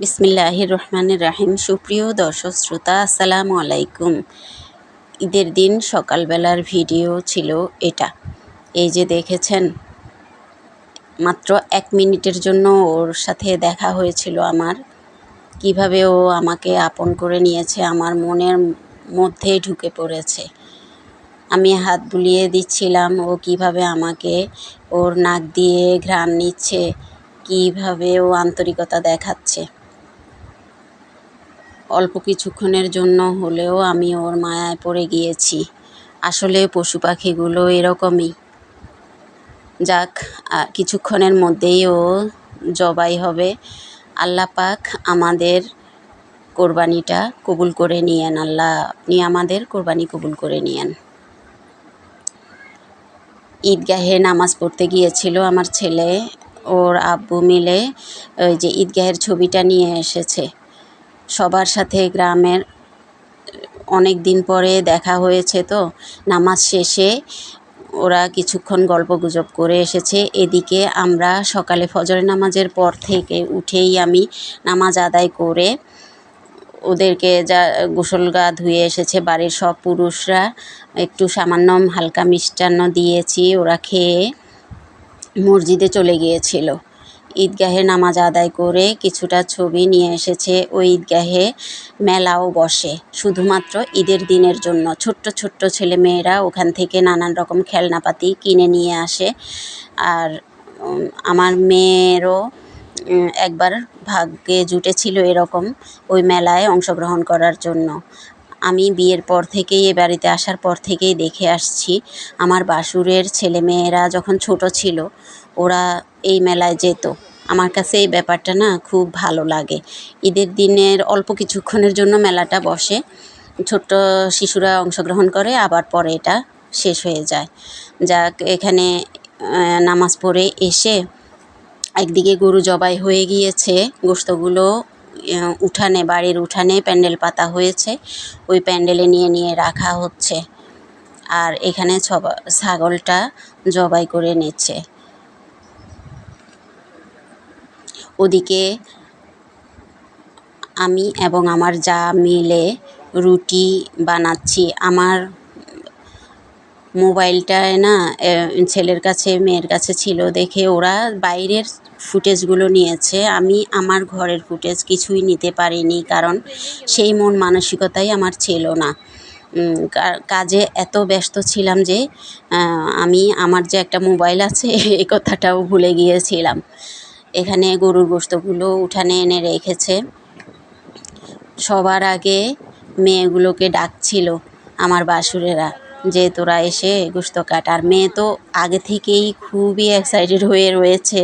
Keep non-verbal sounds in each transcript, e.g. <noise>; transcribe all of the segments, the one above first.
বিসমিল্লাহির রহমানির রাহিম সুপ্রিয় দর্শক শ্রোতা, আসসালামু আলাইকুম। ঈদের দিন সকালবেলার ভিডিও ছিল এটা। এই যে দেখেছেন, মাত্র এক মিনিটের জন্য ওর সাথে দেখা হয়েছিল আমার। কীভাবে ও আমাকে আপন করে নিয়েছে, আমার মনের মধ্যে ঢুকে পড়েছে। আমি হাত বুলিয়ে দিচ্ছিলাম, ও কীভাবে আমাকে ওর নাক দিয়ে ঘ্রাণ নিচ্ছে, কীভাবে ও আন্তরিকতা দেখাচ্ছে। অল্প কিছুক্ষণের জন্য হলেও আমি ওর মায়ায় পড়ে গিয়েছি। আসলে পশু পাখিগুলো এরকমই। যাক কিছুক্ষণের মধ্যেই ও জবাই হবে। আল্লাহ পাক আমাদের কোরবানিটা কবুল করে নিয়েন। আল্লাহ আপনি আমাদের কোরবানি কবুল করে নিয়েন। ঈদগাহে নামাজ পড়তে গিয়েছিল আমার ছেলে। ওর আব্বু মিলে ওই যে ঈদগাহের ছবিটা নিয়ে এসেছে। সবার সাথে গ্রামের অনেক দিন পরে দেখা হয়েছে তো। নামাজ শেষে ওরা কিছুক্ষণ গল্প গুজব করে এসেছে। এদিকে আমরা সকালে ফজরের নামাজের পর থেকে উঠেই আমি নামাজ আদায় করে ওদেরকে যা গোসল গা ধুয়ে এসেছে। বাড়ির সব পুরুষরা একটু সামান্য হালকা মিষ্টান্ন দিয়েছি। ওরা খেয়ে মসজিদে চলে গিয়েছিল। ঈদগাহে নামাজ আদায় করে কিছুটা ছবি নিয়ে এসেছে। ওই ঈদগাহে মেলাও বসে। শুধুমাত্র ঈদের দিনের জন্য। ছোট্ট ছোট্ট ছেলে মেয়েরা ওখান থেকে নানান রকম খেলনাপাতি কিনে নিয়ে আসে। আর আমার মেয়েরও একবার ভাগ্যে জুটেছিল এরকম ওই মেলায় অংশগ্রহণ করার জন্য। আমি বিয়ের পর থেকেই এ বাড়িতে আসার পর থেকেই দেখে আসছি। আমার বাসুরের ছেলে মেয়েরা যখন ছোট ছিল ওরা এই মেলায় যেত। আমার কাছে এই ব্যাপারটা না খুব ভালো লাগে। ঈদের দিনের অল্প কিছুক্ষণের জন্য মেলাটা বসে। ছোট্ট শিশুরা অংশগ্রহণ করে, আবার পরে এটা শেষ হয়ে যায়। যাক, এখানে নামাজ পড়ে এসে একদিকে গরু জবাই হয়ে গিয়েছে। গোস্তগুলো উঠানে, বাড়ির উঠানে প্যান্ডেল পাতা হয়েছে। ওই প্যান্ডেলে নিয়ে নিয়ে রাখা হচ্ছে। আর এখানে ছাগলটা জবাই করে নিচ্ছে। ওদিকে আমি এবং আমার যা মিলে রুটি বানাচ্ছি। আমার মোবাইলটায় না ছেলের কাছে, মেয়ের কাছে ছিল দেখে ওরা বাইরের ফুটেজগুলো নিয়েছে। আমি আমার ঘরের ফুটেজ কিছুই নিতে পারিনি কারণ সেই মন মানসিকতাই আমার ছিল না। কাজে এত ব্যস্ত ছিলাম যে আমি, আমার যে একটা মোবাইল আছে, <laughs> এই কথাটাও ভুলে গিয়েছিলাম। এখানে গরুর গোস্তগুলো উঠানে এনে রেখেছে। সবার আগে মেয়েগুলোকে ডাকছিল, আমার বাসুরেরা, যে তোরা এসে গোস্ত কাট। আর মেয়ে তো আগে থেকেই খুবই এক্সাইটেড হয়ে রয়েছে,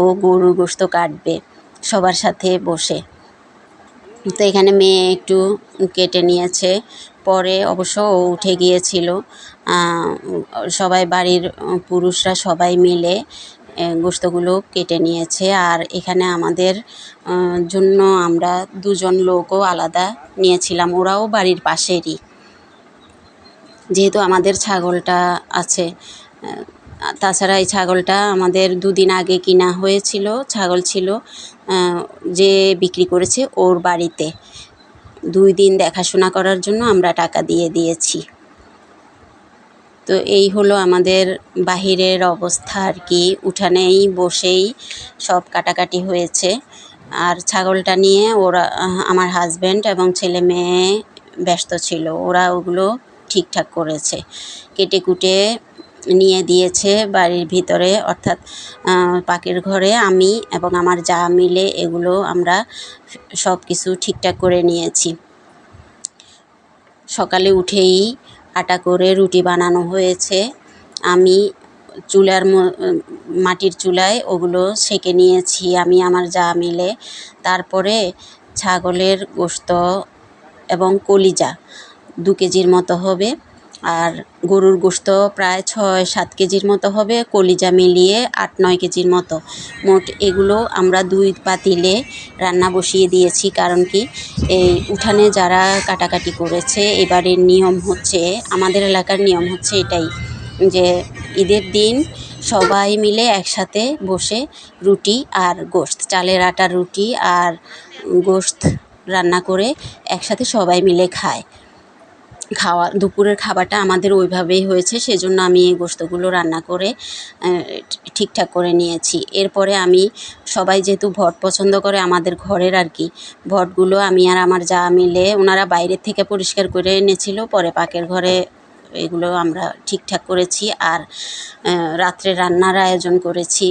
ও গরুর গোস্ত কাটবে সবার সাথে বসে। তো এখানে মেয়ে একটু কেটে নিয়েছে, পরে অবশ্য ও উঠে গিয়েছিল। সবাই বাড়ির পুরুষরা সবাই মিলে গোস্তগুলো কেটে নিয়েছে। আর এখানে আমাদের জন্য আমরা দুজন লোকও আলাদা নিয়েছিলাম। ওরাও বাড়ির পাশেরই। যেহেতু আমাদের ছাগলটা আছে তাছাড়া এই ছাগলটা আমাদের দুদিন আগে কিনা হয়েছিল, ছাগল ছিল যে বিক্রি করেছে ওর বাড়িতে। দুই দিন দেখাশোনা করার জন্য আমরা টাকা দিয়ে দিয়েছি। তো এই হলো আমাদের বাহিরের অবস্থা আর কি। উঠানেই বসেই সব কাটাকাটি হয়েছে। আর ছাগলটা নিয়ে ওরা আমার হাজব্যান্ড এবং ছেলে মেয়ে ব্যস্ত ছিল। ওরা ওগুলো ঠিকঠাক করেছে। কেটে কুটে নিয়ে দিয়েছে বাড়ির ভিতরে। অর্থাৎ পাকের ঘরে আমি এবং আমার যা মিলে এগুলো আমরা সব কিছু ঠিকঠাক করে নিয়েছি। সকালে উঠেই আটা করে রুটি বানানো হয়েছে। আমি চুলার মাটির চুলায় ওগুলো সেঁকে নিয়েছি, আমি আমার যা মিলে। তারপরে ছাগলের গোস্ত এবং কলিজা দু কেজির মতো হবে। আর গরুর গোস্ত প্রায় ছয়, সাত কেজির মতো হবে, কলিজা মিলিয়ে আট, নয় কেজির মতো। মোট এগুলো আমরা দুই পাতিলে রান্না বসিয়ে দিয়েছি, কারণ কি এই উঠানে যারা কাটাকাটি করেছে, এবারের নিয়ম হচ্ছে, আমাদের এলাকার নিয়ম হচ্ছে এটাই, যে ঈদের দিন সবাই মিলে একসাথে বসে রুটি আর গোশত, চালের আটার রুটি আর গোশত রান্না করে একসাথে সবাই মিলে খায়। খাওয়া, দুপুরের খাবারটা আমাদের ওইভাবেই হয়েছে, সেজন্য আমি এই গোস্তগুলো রান্না করে ঠিকঠাক করে নিয়েছি। এরপরে আমি সবাই যেহেতু ভট পছন্দ করে আমাদের ঘরের আর কি, ভটগুলো আমি আর আমার যা মিলে ওনারা বাইরের থেকে পরিষ্কার করে এনেছিল, পরে পাকের ঘরে এগুলো আমরা ঠিকঠাক করেছি আর রাত্রে রান্নার আয়োজন করেছি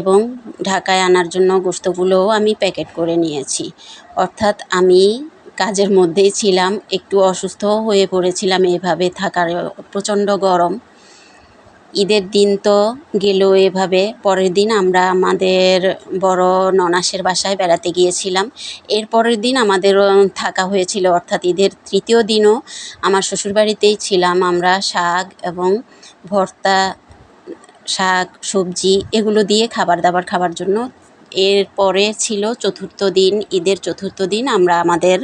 এবং ঢাকায় আনার জন্য গোস্তগুলোও আমি প্যাকেট করে নিয়েছি। অর্থাৎ আমি কাজের মধ্যেই ছিলাম, একটু অসুস্থ হয়ে পড়েছিলাম এভাবে থাকার প্রচণ্ড গরম। ঈদের দিন তো গেল এভাবে, পরের দিন আমরা আমাদের বড় ননাসের বাসায় বেড়াতে গিয়েছিলাম। এর পরের দিন আমাদের থাকা হয়েছিল, অর্থাৎ ঈদের তৃতীয় দিনও আমার শ্বশুরবাড়িতেই ছিলাম আমরা, শাক এবং ভর্তা, শাক, সবজি এগুলো দিয়ে খাবার দাবার খাবার জন্য এরপরে ছিল চতুর্থ দিন, ঈদের চতুর্থ দিন আমরা আমাদের,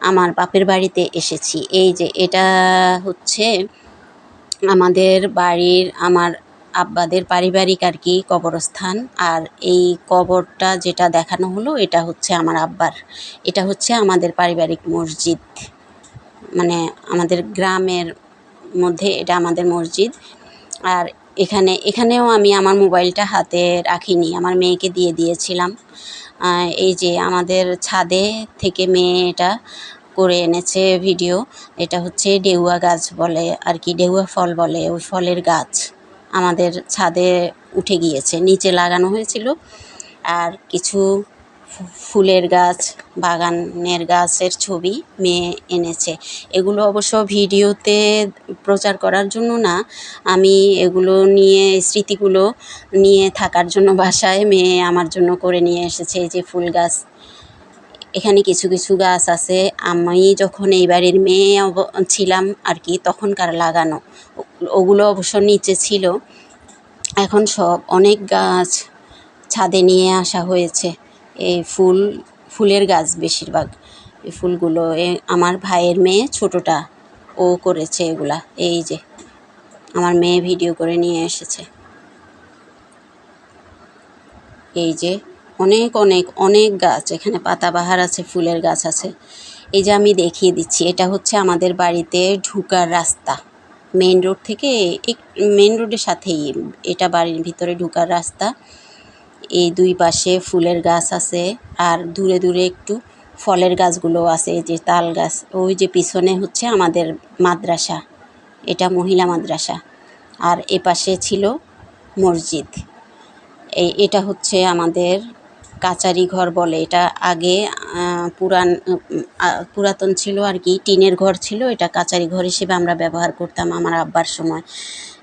আমার বাপের বাড়িতে এসেছি। এই যে এটা হচ্ছে আমাদের বাড়ির, আমার আব্বাদের পারিবারিক আর কি কবরস্থান। আর এই কবরটা যেটা দেখানো হলো, এটা হচ্ছে আমার আব্বার। এটা হচ্ছে আমাদের পারিবারিক মসজিদ। মানে আমাদের গ্রামের মধ্যে এটা আমাদের মসজিদ। আর এখানে, এখানেও আমি আমার মোবাইলটা হাতে রাখিনি, আমার মেয়েকে দিয়ে দিয়েছিলাম। এই যে আমাদের ছাদে থেকে মেয়ে এটা করে এনেছে ভিডিও, এটা হচ্ছে ডেউয়া গাছ বলে আর কি, ডেউয়া ফল বলে, ওই ফলের গাছ আমাদের ছাদে উঠে গিয়েছে, নিচে লাগানো হয়েছিল। আর কিছু ফুলের গাছ, বাগানের গাছের ছবি মেয়ে এনেছে। এগুলো অবশ্য ভিডিওতে প্রচার করার জন্য না, আমি এগুলো নিয়ে, স্মৃতিগুলো নিয়ে থাকার জন্য বাসায় মেয়ে আমার জন্য করে নিয়ে এসেছে যে ফুল গাছ। এখানে কিছু কিছু গাছ আছে। আমি যখন এই বাড়ির মেয়ে ছিলাম আর কি, তখনকার লাগানো। ওগুলো অবশ্য নিচে ছিল। এখন সব অনেক গাছ ছাদে নিয়ে আসা হয়েছে। এই ফুল, ফুলের গাছ বেশিরভাগ। এই ফুলগুলো, এ, আমার ভাইয়ের মেয়ে ছোটোটা, ও করেছে এগুলা। এই যে, আমার মেয়ে ভিডিও করে নিয়ে এসেছে। এই যে, অনেক অনেক অনেক গাছ। এখানে পাতাবাহার আছে, ফুলের গাছ আছে। এই যে আমি দেখিয়ে দিচ্ছি, এটা হচ্ছে আমাদের বাড়িতে ঢুকার রাস্তা। মেন রোড থেকে এক মেন রোডের সাথেই, এটা বাড়ির ভিতরে ঢুকার রাস্তা। এই দুই পাশে ফুলের গাছ আছে আর দূরে দূরে একটু ফলের গাছগুলো আছে যে তাল গাছ, ওই যে পিছনে হচ্ছে আমাদের মাদ্রাসা, এটা মহিলা মাদ্রাসা, আর এ পাশে ছিল মসজিদ। এই, এটা হচ্ছে আমাদের কাচারি ঘর বলে, এটা আগে পুরান পুরাতন ছিল আর কি, টিনের ঘর ছিল, এটা কাচারি ঘর হিসেবে আমরা ব্যবহার করতাম আমার আব্বার সময়।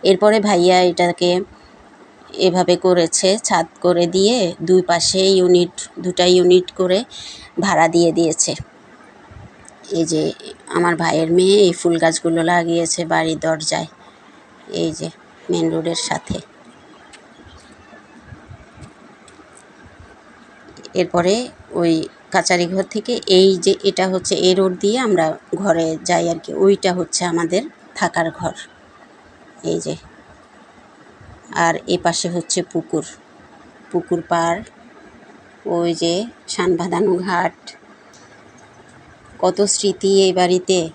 এরপরে ভাইয়া এটাকে এভাবে করেছে, ছাদ করে দিয়ে দুই পাশে ইউনিট দুটা ইউনিট করে ভাড়া দিয়ে দিয়েছে। এই যে আমার ভাইয়ের মেয়ে এই ফুল গাছগুলো লাগিয়েছে বাড়ির দরজায়, এই যে মেন রোডের সাথে। এরপরে ওই কাচারি ঘর থেকে এই যে এটা হচ্ছে এই রোড দিয়ে আমরা ঘরে যাই আর কি, ওইটা হচ্ছে আমাদের থাকার ঘর। এই যে আর এ পাশে হচ্ছে পুকুর। পুকুর পাড় ওই যে সানবাঁধানো ঘাট। কত স্মৃতি এই বাড়িতে।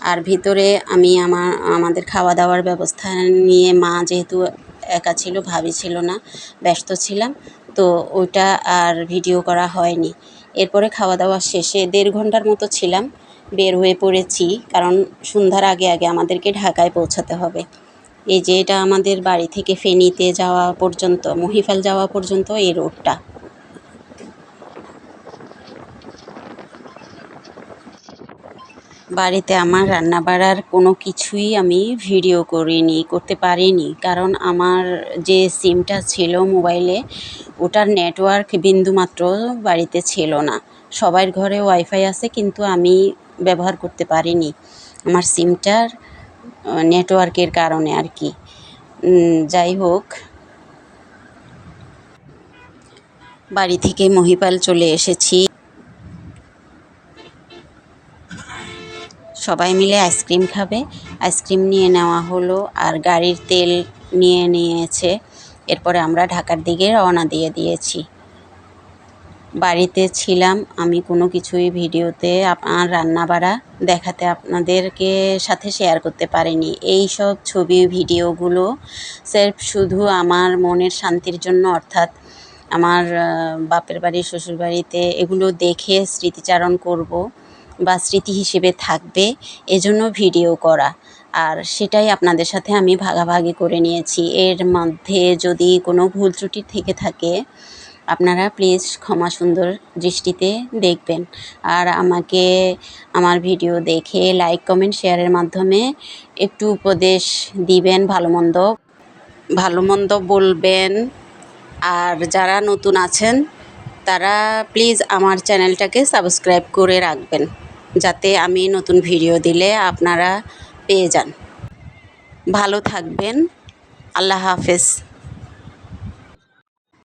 আর ভিতরে আমি আমার, আমাদের খাওয়া দাওয়ার ব্যবস্থা নিয়ে মা যেহেতু একা ছিল, ভাবি ছিল না, ব্যস্ত ছিলাম, তো ওইটা আর ভিডিও করা হয়নি। এরপরে খাওয়া দাওয়া শেষে দেড় ঘণ্টার মতো ছিলাম, বের হয়ে পড়েছি, কারণ সন্ধ্যার আগে আগে আমাদেরকে ঢাকায় পৌঁছাতে হবে। এই যে এটা আমাদের বাড়ি থেকে ফেনীতে যাওয়া পর্যন্ত, মহিফাল যাওয়া পর্যন্ত এই রোডটা। বাড়িতে আমার রান্না বাড়ার কোনো কিছুই আমি ভিডিও করিনি, করতে পারিনি। কারণ আমার যে সিমটা ছিল মোবাইলে, ওটার নেটওয়ার্ক বিন্দুমাত্র বাড়িতে ছিল না। সবার ঘরে ওয়াইফাই আছে, কিন্তু আমি ব্যবহার করতে পারিনি। আমার সিমটার নেটওয়ার্কের কারণে আর কি। যাই হোক। বাড়ি থেকে মহিপাল চলে এসেছি। সবাই মিলে আইসক্রিম খাবে। আইসক্রিম নিয়ে নেওয়া হলো আর গাড়ির তেল নিয়ে নিয়েছে। এরপরে আমরা ঢাকার দিকে রওনা দিয়ে দিয়েছি। বাড়িতে ছিলাম। আমি কোনো কিছুই ভিডিওতে আমার রান্না বাড়া দেখাতে আপনাদেরকে সাথে শেয়ার করতে পারিনি। এই সব ছবি, ভিডিওগুলো স্রেফ শুধু আমার মনের শান্তির জন্য, অর্থাৎ আমার বাপের বাড়ি, শ্বশুর বাড়িতে এগুলো দেখে স্মৃতিচারণ করব বা স্মৃতি হিসেবে থাকবে, এজন্য ভিডিও করা। আর সেটাই আপনাদের সাথে আমি ভাগাভাগি করে নিয়েছি। এর মধ্যে যদি কোনো ভুল ত্রুটি থেকে থাকে আপনারা প্লিজ ক্ষমা সুন্দর দৃষ্টিতে দেখবেন। আর আমাকে আমার ভিডিও দেখে লাইক কমেন্ট শেয়ারের মাধ্যমে একটু উপদেশ দিবেন, ভালো মন্দ। ভালো মন্দ বলবেন। আর যারা নতুন আছেন, তারা প্লিজ আমার চ্যানেলটাকে সাবস্ক্রাইব করে রাখবেন, যাতে আমি নতুন ভিডিও দিলে আপনারা পেয়ে যান। ভালো থাকবেন। আল্লাহ হাফেজ।